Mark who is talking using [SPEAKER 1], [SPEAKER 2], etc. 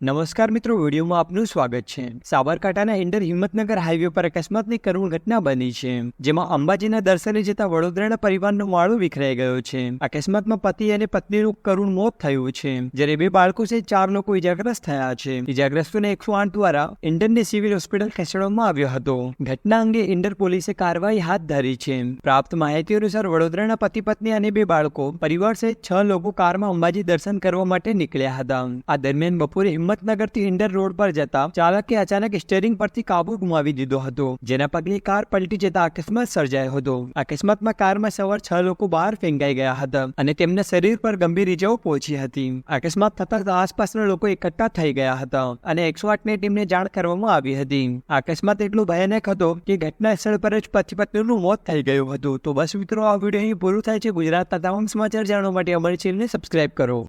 [SPEAKER 1] નમસ્કાર મિત્રો, વિડીયોમાં આપનું સ્વાગત છે. સાબરકાંઠાના ઇન્ડર હિંમતનગર હાઈવે પર અકસ્માતની કરુણ ઘટના બની છે, જેમાં અંબાજીના દર્શને જતા વડોદરાના પરિવારનો માળો વિખરાઈ ગયો છે. અકસ્માતમાં પતિ અને પત્નીનું કરુણ મોત થયું છે, જ્યારે બે બાળકો સહિત ચાર લોકો ઇજાગ્રસ્ત થયા છે. ઇજાગ્રસ્તોને એકસો આઠ દ્વારા ઇન્ડરને સિવિલ હોસ્પિટલ ખસેડવામાં આવ્યો હતો. ઘટના અંગે ઇન્ડર પોલીસે કાર્યવાહી હાથ ધરી છે. પ્રાપ્ત માહિતી અનુસાર વડોદરાના પતિ, પત્ની અને બે બાળકો પરિવાર સહિત છ લોકો કારમાં અંબાજી દર્શન કરવા માટે નીકળ્યા હતા. આ દરમિયાન બપોરે હિંમતનગરથી ઇન્ડર રોડ પર જતા ચાલકે અચાનક સ્ટેરિંગ પરથી કાબુ ગુમાવી દીધો હતો, જેના પગલે કાર પલટી જતા અકસ્માત સર્જાયો હતો. અકસ્માતમાં કારમાં સવાર છ લોકો બહાર ફેંકાઈ ગયા હતા અને તેમના શરીર પર ગંભીર ઇજાઓ પહોંચી હતી. અકસ્માત થતા આસપાસના લોકો એકઠા થઈ ગયા હતા અને એકસો આઠની ટીમને જાણ કરવામાં આવી હતી. અકસ્માત એટલો ભયાનક હતો કે ઘટના સ્થળ પર જ પતિ પત્નીનું મોત થઈ ગયું હતું. તો બસ મિત્રો, આ વીડિયો અહીં પૂરું થાય છે. ગુજરાતના તમામ સમાચાર જાણવા માટે અમારી ચેનલને સબસ્ક્રાઇબ કરો.